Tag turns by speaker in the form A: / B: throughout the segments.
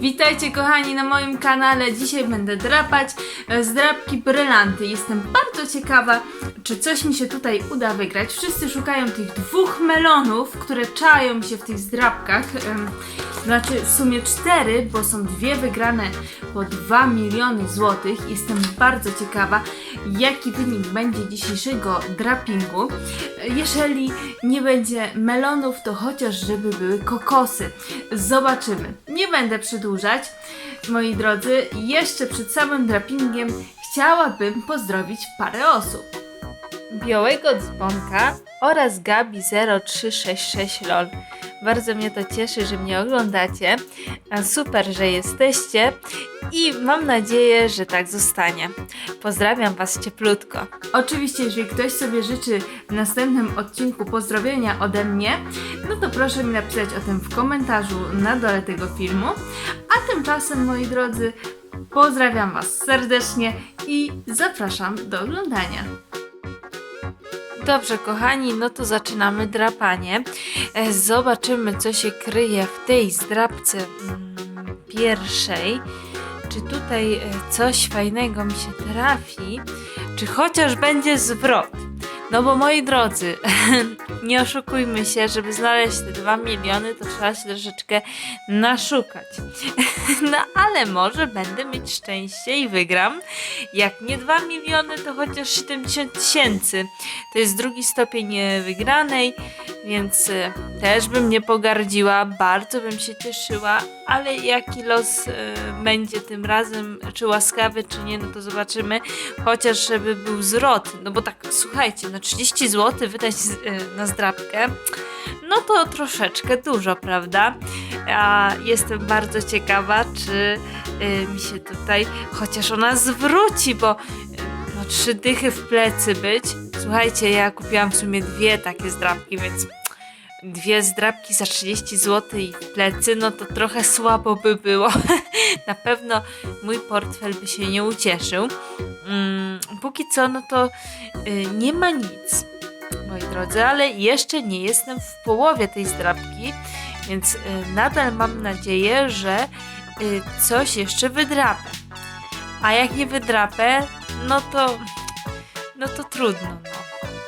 A: Witajcie kochani na moim kanale. Dzisiaj będę drapać e, z brylanty. Jestem bardzo ciekawa, czy coś mi się tutaj uda wygrać. Wszyscy szukają tych dwóch melonów, które czają się w tych zdrapkach. Znaczy w sumie cztery, bo są dwie wygrane po 2 miliony złotych. Jestem bardzo ciekawa, jaki wynik będzie dzisiejszego drapingu. Jeżeli nie będzie melonów, to chociaż żeby były kokosy. Zobaczymy. Nie będę przedłużać, moi drodzy. Jeszcze przed samym drapingiem chciałabym pozdrowić parę osób. Białego Dzwonka oraz Gabi0366LOL. Bardzo mnie to cieszy, że mnie oglądacie. Super, że jesteście i mam nadzieję, że tak zostanie. Pozdrawiam Was cieplutko. Oczywiście, jeżeli ktoś sobie życzy w następnym odcinku pozdrowienia ode mnie, no to proszę mi napisać o tym w komentarzu na dole tego filmu. A tymczasem, moi drodzy, pozdrawiam Was serdecznie i zapraszam do oglądania. Dobrze, kochani, no to zaczynamy drapanie. E, Zobaczymy, co się kryje w tej zdrapce mm, pierwszej. Czy tutaj e, coś fajnego mi się trafi, czy chociaż będzie zwrot. No bo moi drodzy, nie oszukujmy się, żeby znaleźć te 2 miliony, to trzeba się troszeczkę naszukać. No ale może będę mieć szczęście i wygram. Jak nie 2 miliony, to chociaż 70 tysięcy. To jest drugi stopień e, wygranej, więc e, też bym nie pogardziła, bardzo bym się cieszyła, ale jaki los e, będzie tym razem, czy łaskawy, czy nie, no to zobaczymy. Chociaż żeby był zwrot, no bo tak, słuchajcie, no 30 zł wydać e, na zdrabkę, no to troszeczkę dużo, prawda? A jestem bardzo ciekawa, czy y, mi się tutaj chociaż ona zwróci, bo y, no, trzy dychy w plecy być. Słuchajcie, ja kupiłam w sumie dwie takie zdrabki, więc dwie zdrabki za 30 zł i plecy, no to trochę słabo by było. Na pewno mój portfel by się nie ucieszył. Mm, póki co, no to y, nie ma nic, moi drodzy, ale jeszcze nie jestem w połowie tej zdrabki, więc y, nadal mam nadzieję, że y, coś jeszcze wydrapę. A jak nie wydrapę, no to no to trudno.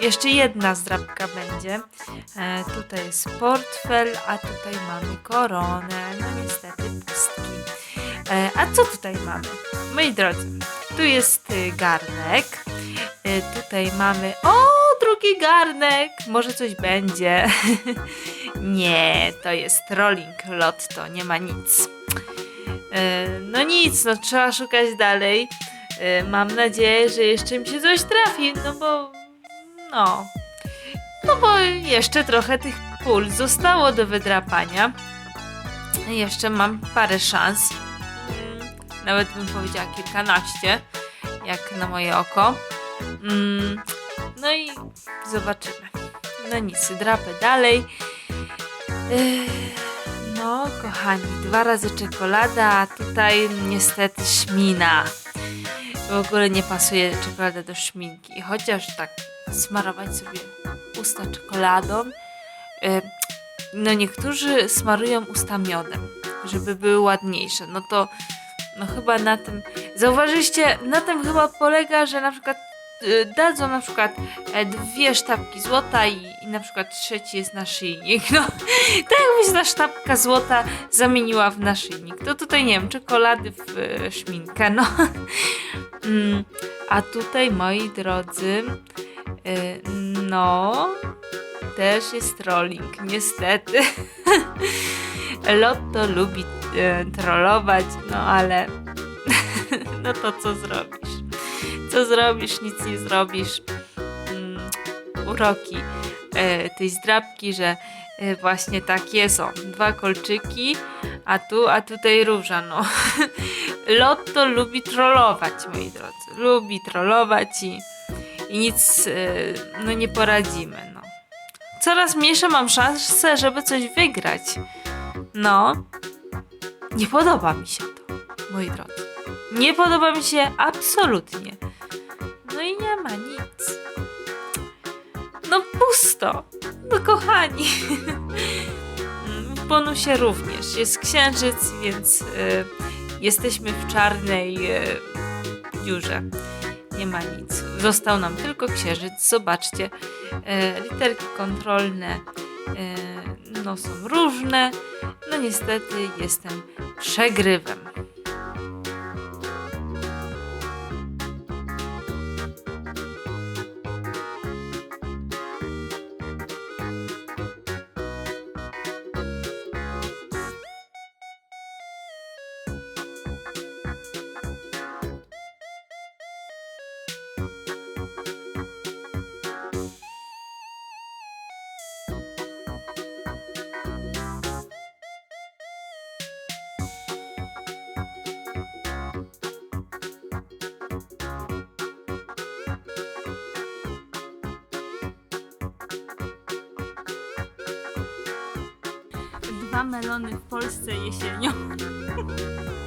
A: Jeszcze jedna zdrabka będzie. E, tutaj jest portfel, a tutaj mamy koronę. No niestety pustki. E, a co tutaj mamy? Moi drodzy, tu jest y, garnek. E, tutaj mamy. O, drugi garnek! Może coś będzie. nie, to jest rolling lotto, nie ma nic. E, no nic, no trzeba szukać dalej. E, mam nadzieję, że jeszcze mi się coś trafi, no bo. No. No bo jeszcze trochę tych pól zostało do wydrapania. Jeszcze mam parę szans. Mm, Nawet bym powiedziała kilkanaście, jak na moje oko. Mm, No i zobaczymy. No nic, drapę dalej. No, kochani, dwa razy czekolada, a tutaj niestety śmina. W ogóle nie pasuje czekolada do szminki. Chociaż tak smarować sobie usta czekoladą. e, No niektórzy smarują usta miodem, żeby były ładniejsze. No to no chyba na tym. Zauważyliście, na tym chyba polega, że na przykład y, dadzą na przykład e, dwie sztabki złota i, i na przykład trzeci jest naszyjnik. No, tak jakby się ta sztabka złota zamieniła w naszyjnik. To tutaj nie wiem, czekolady w e, szminkę, no. Mm, A tutaj, moi drodzy, y, no, też jest trolling, niestety. Lotto lubi e, trollować, no ale no to co zrobisz? Co zrobisz? Nic nie zrobisz. Mm, uroki e, tej zdrabki, że właśnie takie są. Dwa kolczyki, a tu, a tutaj róża, no. Lotto lubi trollować, moi drodzy. Lubi trollować i, i nic, e, no nie poradzimy, no. Coraz mniejsze mam szanse, żeby coś wygrać. No, nie podoba mi się to, moi drodzy. Nie podoba mi się absolutnie. No i nie ma nic. No pusto. No kochani. bonusie również jest księżyc, więc e, jesteśmy w czarnej e, dziurze. Nie ma nic. Został nam tylko księżyc. Zobaczcie, e, literki kontrolne e, no, są różne. No niestety jestem przegrywem. Melony w Polsce jesienią.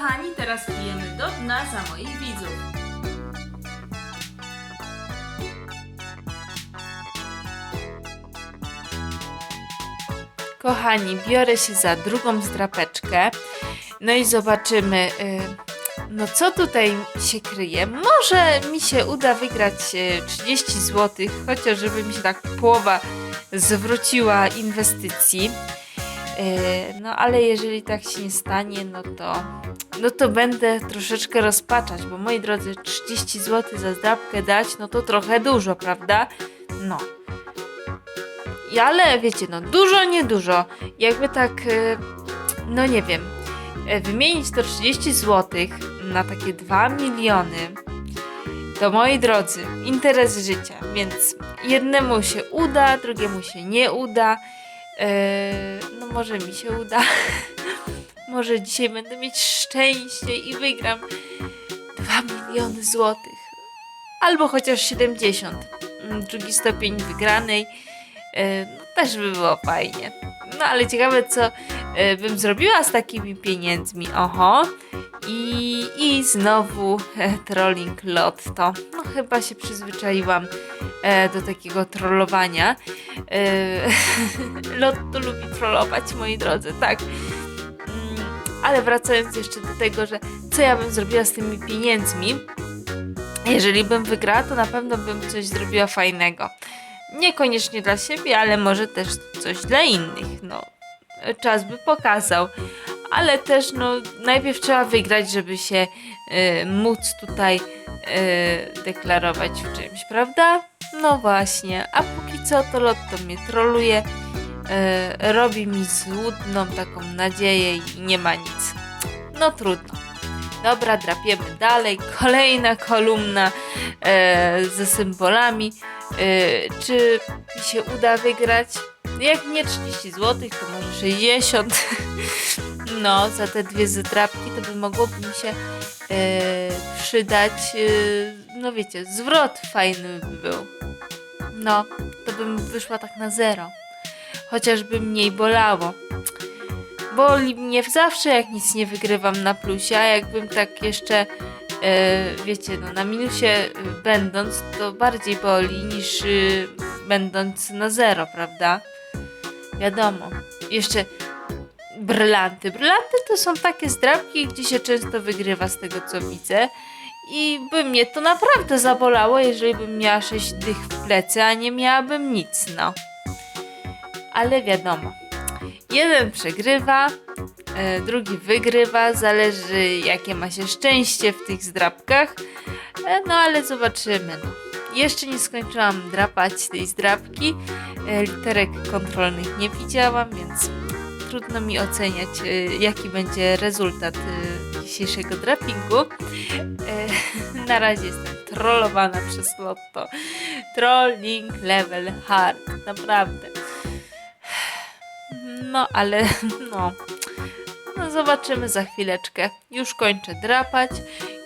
A: Kochani, teraz pijemy do dna za moich widzów. Kochani, biorę się za drugą zdrapeczkę. No i zobaczymy, y, no co tutaj się kryje. Może mi się uda wygrać y, 30 zł, chociaż żeby mi się tak połowa zwróciła inwestycji. Y, No ale jeżeli tak się nie stanie, no to no to będę troszeczkę rozpaczać, bo moi drodzy, 30 zł za zdrabkę dać, no to trochę dużo, prawda? No. Ale wiecie, no dużo, niedużo. Jakby tak, y, no nie wiem, y, wymienić to 30 zł na takie 2 miliony, to moi drodzy, interes życia, więc jednemu się uda, drugiemu się nie uda. Yy, no może mi się uda. Może dzisiaj będę mieć szczęście i wygram 2 miliony złotych. Albo chociaż 70. Mm, Drugi stopień wygranej. E, No, też by było fajnie. No ale ciekawe, co e, bym zrobiła z takimi pieniędzmi. Oho. I, i znowu e, trolling lotto. No chyba się przyzwyczaiłam e, do takiego trollowania. E, lotto lubi trollować, moi drodzy, tak. Mm, Ale wracając jeszcze do tego, że co ja bym zrobiła z tymi pieniędzmi, jeżeli bym wygrała, to na pewno bym coś zrobiła fajnego. Niekoniecznie dla siebie, ale może też coś dla innych. No, czas by pokazał. Ale też, no, najpierw trzeba wygrać, żeby się y, móc tutaj y, deklarować w czymś, prawda? No właśnie. A póki co to lotto mnie troluje, y, robi mi złudną taką nadzieję i nie ma nic. No trudno. Dobra, drapiemy dalej. Kolejna kolumna e, ze symbolami. E, czy mi się uda wygrać? Jak nie 30 zł, to może 60. No, za te dwie zdrapki to by mogłoby mi się e, przydać, e, no wiecie, zwrot fajny by był. No, to bym wyszła tak na zero. Chociażby mniej bolało. Boli mnie zawsze, jak nic nie wygrywam na plusie, a jakbym tak jeszcze, wiecie, no na minusie e, będąc, to bardziej boli niż e, będąc na zero, prawda? Wiadomo. Jeszcze brylanty. Brylanty to są takie zdrabki, gdzie się często wygrywa z tego, co widzę. I by mnie to naprawdę zabolało, jeżeli bym miała 6 dych w plecy, a nie miałabym nic, no. Ale wiadomo. Jeden przegrywa, e, drugi wygrywa, zależy jakie ma się szczęście w tych zdrabkach. E, no ale zobaczymy. No. Jeszcze nie skończyłam drapać tej zdrabki. E, literek kontrolnych nie widziałam, więc trudno mi oceniać, jaki będzie rezultat dzisiejszego drapingu. Na razie jestem trollowana przez lotto. Trolling level hard, naprawdę. No, ale no. No zobaczymy za chwileczkę. Już kończę drapać,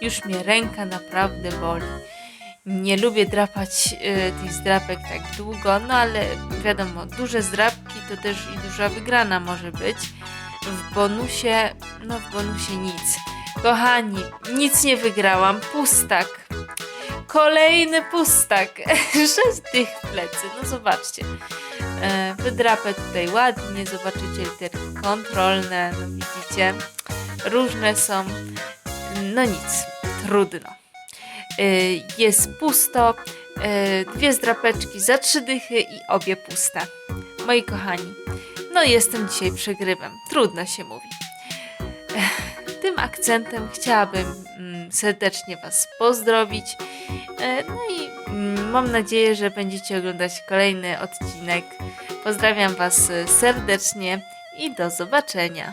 A: już mnie ręka naprawdę boli. Nie lubię drapać y, tych zdrapek tak długo, no ale wiadomo, duże zdrapki to też i duża wygrana może być. W bonusie, no w bonusie nic. Kochani, nic nie wygrałam, pustak. Kolejny pustak. Sześć tych plecy, no zobaczcie. E, Wydrapę tutaj ładnie, zobaczycie litery kontrolne, no Różne są, no nic, trudno. E, Jest pusto, e, dwie zdrapeczki za trzy dychy i obie puste. Moi kochani, no jestem dzisiaj przegrywem, trudno się mówi. Tym akcentem chciałabym mm, serdecznie Was pozdrowić. E, No i mm, mam nadzieję, że będziecie oglądać kolejny odcinek. Pozdrawiam Was serdecznie i do zobaczenia.